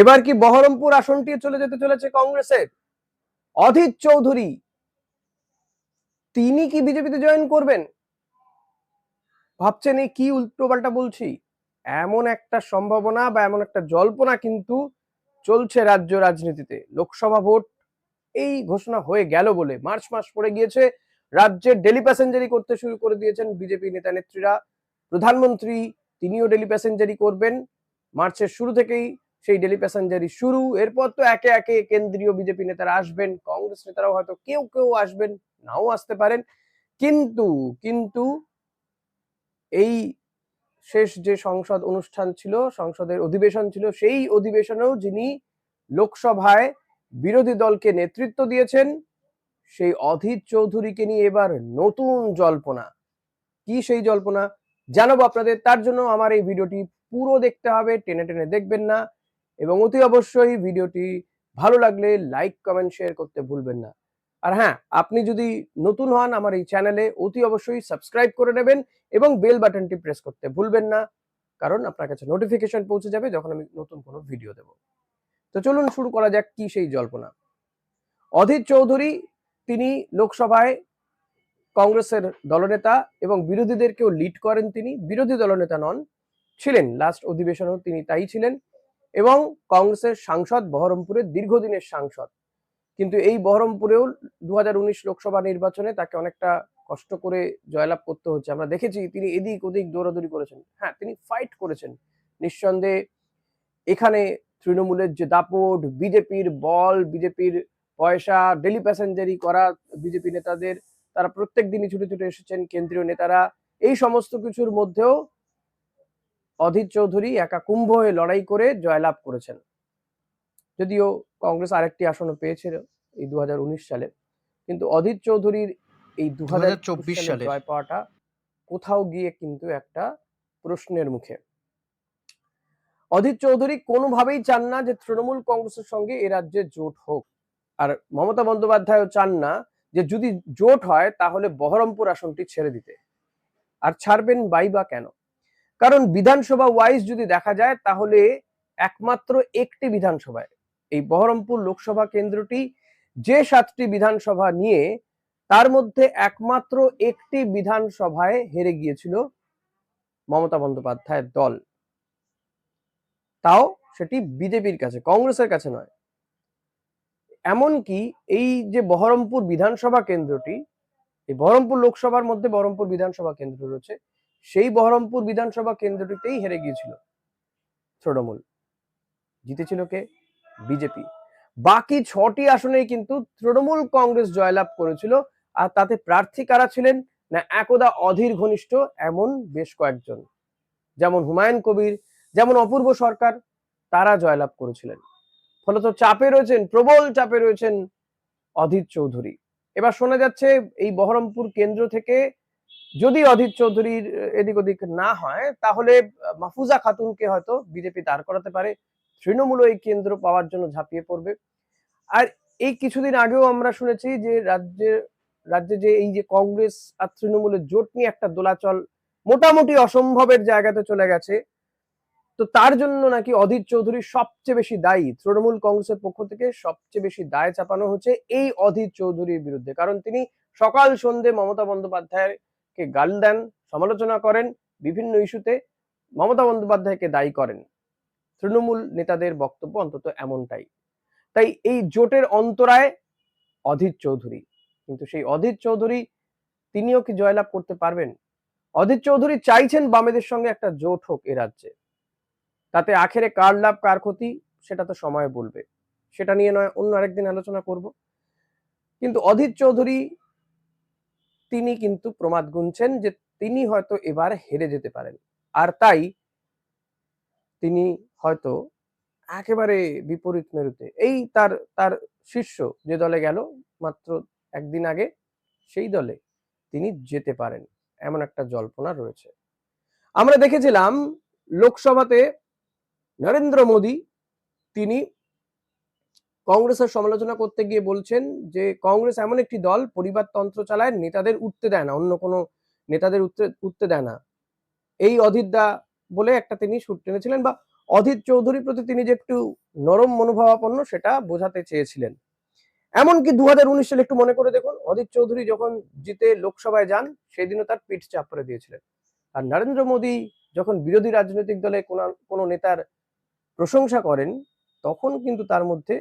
এবার কি বহরমপুর আসনটি চলে যেতে চলেছে কংগ্রেসের? অধীর চৌধুরী, তিনি কি বিজেপিতে জয়েন করবেন? ভাবছেন এই কি উল্টোপাল্টা বলছি? এমন একটা সম্ভাবনা বা এমন একটা জল্পনা কিন্তু চলছে রাজ্য রাজনীতিতে। লোকসভা ভোট, এই ঘোষণা হয়ে গেল বলে। মার্চ মাস পড়ে গিয়েছে, রাজ্যে ডেলি প্যাসেঞ্জারি করতে শুরু করে দিয়েছেন বিজেপি নেতা নেত্রীরা। প্রধানমন্ত্রী, তিনিও ডেলি প্যাসেঞ্জারি করবেন। মার্চের শুরু থেকেই সেই ডেলি প্যাসেঞ্জারি শুরু। এরপর তো একে একে কেন্দ্রীয় বিজেপি নেতারা আসবেন, কংগ্রেস নেতারাও হয়তো কেউ কেউ আসবেন, নাও আসতে পারেন। কিন্তু কিন্তু এই শেষ যে সংসদ অনুষ্ঠান ছিল, সংসদের অধিবেশন ছিল, সেই অধিবেশনেও যিনি লোকসভায় বিরোধী দলকে নেতৃত্ব দিয়েছেন, সেই অধীর চৌধুরীকে নিয়ে এবার নতুন জল্পনা। কি সেই জল্পনা? জানাব আপনাদের। তার জন্য আমার এই ভিডিওটি পুরো দেখতে হবে। টেনে টেনে দেখবেন না। এবং অতি অবশ্যই ভিডিওটি ভালো লাগলে লাইক কমেন্ট শেয়ার করতে ভুলবেন না। আর হ্যাঁ আপনি যদি নতুন হন আমার এই চ্যানেলে অতি অবশ্যই সাবস্ক্রাইব করে নেবেন এবং বেল বাটনটি প্রেস করতে ভুলবেন না, কারণ আপনার কাছে নোটিফিকেশন পৌঁছে যাবে যখন আমি নতুন কোনো ভিডিও দেব। তো চলুন শুরু করা যাক কি সেই জল্পনা। অধীর চৌধুরী, তিনি লোকসভায় কংগ্রেসের দলনেতা এবং বিরোধীদেরকেও লিড করেন তিনি। বিরোধী দলনেতা নন, ছিলেন। লাস্ট অধিবেশনেও তিনি তাই ছিলেন। এবং কংগ্রেসের সাংসদ বহরমপুরের দীর্ঘদিনের সাংসদ। কিন্তু এই বহরমপুরেও দু হাজার উনিশ লোকসভা নির্বাচনে তাকে অনেকটা কষ্ট করে জয়লাভ করতে হচ্ছে। আমরা দেখেছি তিনি এদিক ওদিক দৌড়াদৌড়ি করেছেন। হ্যাঁ তিনি ফাইট করেছেন। নিঃসন্দেহে এখানে তৃণমূলের যে দাপট, বিজেপির বল, বিজেপির পয়সা ডেলি প্যাসেঞ্জারি করা বিজেপি নেতাদের, তারা প্রত্যেক দিনই ছুটে ছুটে এসেছেন কেন্দ্রীয় নেতারা। এই সমস্ত কিছুর মধ্যেও অধীর চৌধুরী একা কুম্ভ হয়ে লড়াই করে জয়লাভ করেছেন। যদিও কংগ্রেস আরেকটি আসনও পেয়েছিল এই দু হাজার উনিশ সালে কিন্তু অধীর চৌধুরীর এই দু 2024 সালে সালে। জয় পাওয়াটা কোথাও গিয়ে কিন্তু একটা প্রশ্নের মুখে। অধীর চৌধুরী কোনোভাবেই চান না যে তৃণমূল কংগ্রেসের সঙ্গে এ রাজ্যে জোট হোক। আর মমতা বন্দ্যোপাধ্যায়ও চান না যে যদি জোট হয় তাহলে বহরমপুর আসনটি ছেড়ে দিতে। আর ছাড়বেন বাই বা কেন? কারণ বিধানসভা ওয়াইজ যদি দেখা যায়, তাহলে একমাত্র একটি বিধানসভায়, এই বহরমপুর লোকসভা কেন্দ্রটি যে সাতটি বিধানসভা নিয়ে, তার মধ্যে একমাত্র একটি বিধানসভায় হেরে গিয়েছিল মমতা বন্দ্যোপাধ্যায়ের দল। তাও সেটি বিজেপির কাছে, কংগ্রেসের কাছে নয়। এমনকি এই যে বহরমপুর বিধানসভা কেন্দ্রটি, এই বহরমপুর লোকসভার মধ্যে বহরমপুর বিধানসভা কেন্দ্র রয়েছে সেই বহরমপুর বিধানসভা কেন্দ্রটিতেই হেরে গিয়েছিল তৃণমূল। জিতেছিল কে? বিজেপি। বাকি ছটি আসনেই কিন্তু তৃণমূল কংগ্রেস জয়লাভ করেছিল। আর তাতে প্রার্থী কারা ছিলেন? না, একদা অধীর ঘনিষ্ঠ এমন বেশ কয়েকজন। যেমন হুমায়ুন কবির, যেমন অপূর্ব সরকার, তারা জয়লাভ করেছিলেন। ফলত চাপে রয়েছেন, প্রবল চাপে রয়েছেন অধীর চৌধুরী। এবার শোনা যাচ্ছে এই বহরমপুর কেন্দ্র থেকে যদি অধীর চৌধুরীর এদিক ওদিক না হয়, তাহলে মাহফুজা খাতুনকে হয়তো বিজেপি দাঁড় করাতে পারে। তৃণমূল এই কেন্দ্র পাওয়ার জন্য ঝাঁপিয়ে পড়বে। আর এই কিছুদিন আগেও আমরা শুনেছি যে রাজ্যে রাজ্যে যে এই যে কংগ্রেস আর তৃণমূলের জোট নিয়ে একটা দোলাচল মোটামুটি অসম্ভবের জায়গাতে চলে গেছে। তো তার জন্য নাকি অধীর চৌধুরী সবচেয়ে বেশি দায়ী? তৃণমূল কংগ্রেসের পক্ষ থেকে সবচেয়ে বেশি দায় চাপানো হচ্ছে এই অধীর চৌধুরীর বিরুদ্ধে। কারণ তিনি সকাল সন্ধে মমতা বন্দ্যোপাধ্যায়কে গাল দেন, সমালোচনা করেন, বিভিন্ন ইস্যুতে মমতা বন্দ্যোপাধ্যায়কে দায়ী করেন। তৃণমূল নেতাদের বক্তব্য অন্তত এমনটাই। তাই এই জোটের অন্তরায় অধীর চৌধুরী। কিন্তু সেই অধীর চৌধুরী তিনিও কি জয়লাভ করতে পারবেন? অধীর চৌধুরী চাইছেন বামেদের সঙ্গে একটা জোট হোক এ রাজ্যে। তাতে আখেরে কার লাভ, কার ক্ষতি, সেটা তো সময় বলবে। সেটা নিয়ে নয়, অন্য আরেকদিন আলোচনা করব। কিন্তু অধীর চৌধুরী তিনি কিন্তু প্রমাদ গুনছেন যে তিনি হয়তো এবার হেরে যেতে পারেন। আর তাই তিনি হয়তো একেবারে বিপরীত মেরুতে, এই তার তার শিষ্য যে দলে গেল মাত্র একদিন আগে, সেই দলে তিনি যেতে পারেন, এমন একটা জল্পনা রয়েছে। আমরা দেখেছিলাম লোকসভাতে নরেন্দ্র মোদী তিনি কংগ্রেসের সমালোচনা করতে গিয়ে বলছেন যে কংগ্রেস এমন একটি দল পরিবারতন্ত্র চালায়, নেতাদের উঠতে দেয় না, অন্য কোনো নেতাদের উঠতে দেয় না। এই অধীরদা বলে একটা তিনি সুর টেনেছিলেন বা অধীর চৌধুরীর প্রতি তিনি যে একটু নরম মনোভাবাপন্ন সেটা বোঝাতে চেয়েছিলেন। এমনকি দু হাজার উনিশ সালে একটু মনে করে দেখুন, অধীর চৌধুরী যখন জিতে লোকসভায় যান, সেদিনও তার পিঠ চাপ করে দিয়েছিলেন। আর নরেন্দ্র মোদী যখন বিরোধী রাজনৈতিক দলে কোনো নেতার প্রশংসা করেন, তখন কিন্তু তার মধ্যে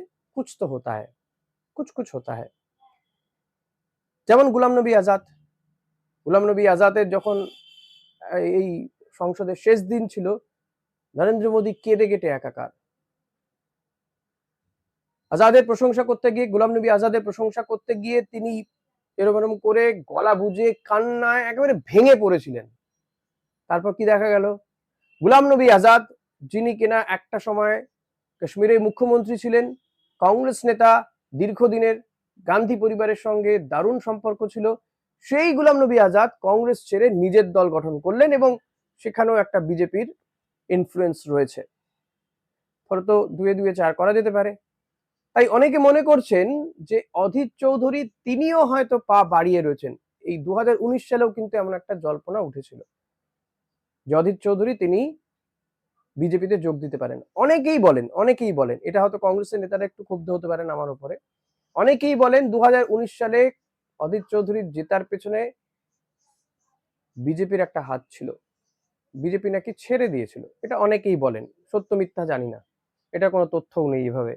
হতা হয় কুছ কুছ হতা হয় যেমন গুলাম নবী আজাদ গুলাম নবী আজাদের যখন এই সংসদের শেষ দিন ছিল, নরেন্দ্র মোদী কেঁদে কেটে একাকার। আজাদের প্রশংসা করতে গিয়ে, গুলাম নবী আজাদের প্রশংসা করতে গিয়ে তিনি এরকম এরকম করে গলা বুঝে কান্নায় একেবারে ভেঙে পড়েছিলেন। তারপর কি দেখা গেল? গুলাম নবী আজাদ, যিনি কিনা একটা সময় কাশ্মীরের মুখ্যমন্ত্রী ছিলেন কংগ্রেস নেতা দীর্ঘদিনের গান্ধী পরিবারের সঙ্গে দারুণ সম্পর্ক ছিল। সেই গুলাম নবী আজাদ কংগ্রেস ছেড়ে নিজের দল গঠন করলেন এবং সেখানেও একটা বিজেপির ইনফ্লুয়েন্স রয়েছে। ফলে তো দুয়ে দুয়ে চার করা যেতে পারে। তাই অনেকে মনে করছেন যে অধীর চৌধুরী তিনিও হয়তো পা বাড়িয়ে রয়েছেন। এই দু হাজার উনিশ সালেও কিন্তু এমন একটা জল্পনা উঠেছিল। যে অধীর চৌধুরী তিনি বিজেপিতে যোগ দিতে পারেন। অনেকেই বলেন অনেকেই বলেন, এটা হয়তো কংগ্রেসের নেতারা একটু ক্ষুব্ধ হতে পারেন আমার উপরে। অনেকেই বলেন দুহাজার উনিশ সালে অধীর চৌধুরীর জেতার পেছনে বিজেপির একটা হাত ছিল। বিজেপি নাকি ছেড়ে দিয়েছিল। এটা অনেকেই বলেন, সত্য মিথ্যা জানি না। এটা কোনো তথ্যও নেই এভাবে।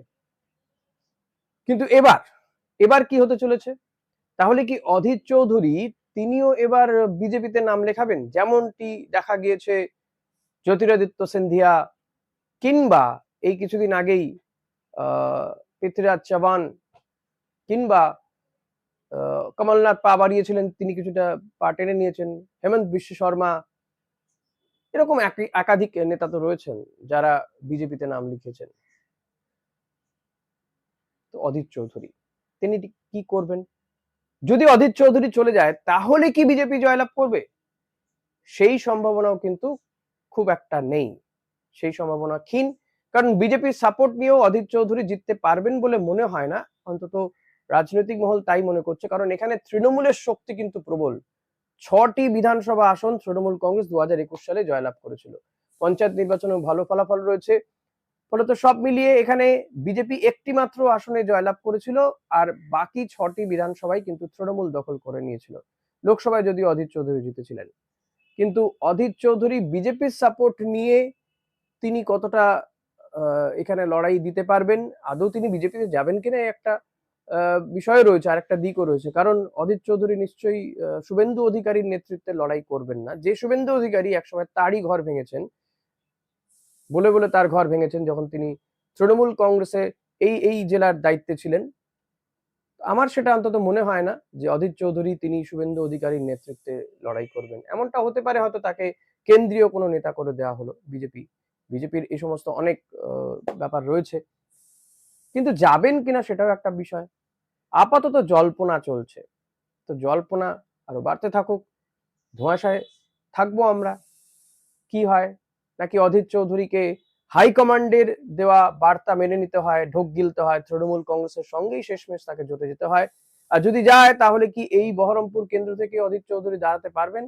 কিন্তু এবার এবার কি হতে চলেছে? তাহলে কি অধীর চৌধুরী তিনিও এবার বিজেপিতে নাম লেখাবেন? যেমনটি দেখা গিয়েছে জ্যোতিরাদিত্য সিন্ধিয়া কিংবা এই কিছুদিন আগেই পৃথ্বীরাজ চৌহান কিংবা কমলনাথ পা বাড়িয়েছিলেন, তিনি কিছুটা পা টেনে নিয়েছেন। হেমন্ত বিশ্ব শর্মা এরকম একাধিক নেতা তো রয়েছেন যারা বিজেপিতে নাম লিখেছেন। তো অধীর চৌধুরী, তিনি কি করবেন? যদি অধীর চৌধুরী চলে যায়, তাহলে কি বিজেপি জয়লাভ করবে? সেই সম্ভাবনাও কিন্তু খুব একটা নেই। সেই সম্ভাবনা ক্ষীণ। কারণ বিজেপির সাপোর্ট নিয়েও অধীর চৌধুরী জিততে পারবেন বলে মনে হয় না। অন্তত রাজনৈতিক মহল তাই মনে করছে। কারণ এখানে তৃণমূলের শক্তি কিন্তু প্রবল। ছটি বিধানসভা আসন তৃণমূল কংগ্রেস দু হাজার একুশ সালে জয়লাভ করেছিল। পঞ্চায়েত নির্বাচনে ভালো ফলাফল রয়েছে। ফলত সব মিলিয়ে এখানে বিজেপি একটি মাত্র আসনে জয়লাভ করেছিল আর বাকি ছটি বিধানসভায় কিন্তু তৃণমূল দখল করে নিয়েছিল। লোকসভায় যদিও অধীর চৌধুরী জিতেছিলেন। কিন্তু অধীর চৌধুরী বিজেপির সাপোর্ট নিয়ে তিনি কতটা এখানে লড়াই দিতে পারবেন? আদৌ তিনি বিজেপিতে যাবেন কিনা? একটা বিষয় রয়েছে আর একটা দিকও রয়েছে। কারণ অধীর চৌধুরী নিশ্চয়ই শুভেন্দু অধিকারীর নেতৃত্বে লড়াই করবেন না। যে শুভেন্দু অধিকারী একসময় তারই ঘর ভেঙেছেন, বলে বলে তার ঘর ভেঙেছেন যখন তিনি তৃণমূল কংগ্রেসে এই এই জেলার দায়িত্বে ছিলেন আমার সেটা অন্তত মনে হয় না যে অধীর চৌধুরী তিনি শুভেন্দু অধিকারীর নেতৃত্বে লড়াই করবেন। এমনটা হতে পারে হয়তো তাকে কেন্দ্রীয় কোনো নেতা করে দেওয়া হলো, বিজেপি। বিজেপির এই সমস্ত অনেক ব্যাপার রয়েছে। কিন্তু যাবেন কিনা সেটাও একটা বিষয়। আপাতত জল্পনা চলছে। তো জল্পনা আরও বাড়তে থাকুক। ধোঁয়াশায় থাকব আমরা। কি হয়? নাকি অধীর চৌধুরীকে হাইকমান্ডের দেওয়া বার্তা মেনে নিতে হয়, ঢোক গিলতে হয়, তৃণমূল কংগ্রেসের সঙ্গেই শেষমেশ তাকে জোটে যেতে হয়। আর যদি যায়, তাহলে কি এই বহরমপুর কেন্দ্র থেকে অধীর চৌধুরী দাঁড়াতে পারবেন?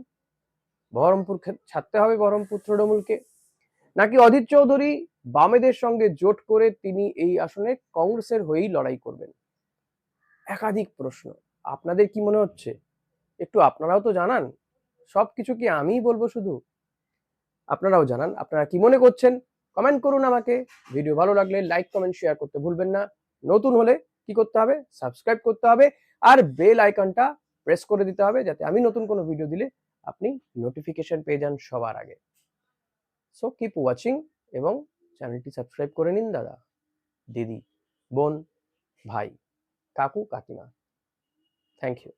বহরমপুর ছাড়তে হবে বহরমপুর তৃণমূলকে? নাকি অধীর চৌধুরী বামেদের সঙ্গে জোট করে তিনি এই আসনে কংগ্রেসের হয়েই লড়াই করবেন? একাধিক প্রশ্ন। আপনাদের কি মনে হচ্ছে? একটু আপনারাও তো জানান। সব কিছু কি আমিই বলব শুধু? আপনারাও জানান। আপনারা কি মনে করছেন? কমেন্ট করুন আমাকে। ভিডিও ভালো লাগলে লাইক, কমেন্ট, শেয়ার করতে ভুলবেন না। নতুন হলে কি করতে হবে? সাবস্ক্রাইব করতে হবে। আর বেল আইকনটা প্রেস করে দিতে হবে যাতে আমি নতুন কোনো ভিডিও দিলে আপনি নোটিফিকেশন পেয়ে যান সবার আগে। সো কিপ ওয়াচিং এবং চ্যানেলটি সাবস্ক্রাইব করে নিন দাদা, দিদি, বোন, ভাই, কাকু, কাকিমা। Thank you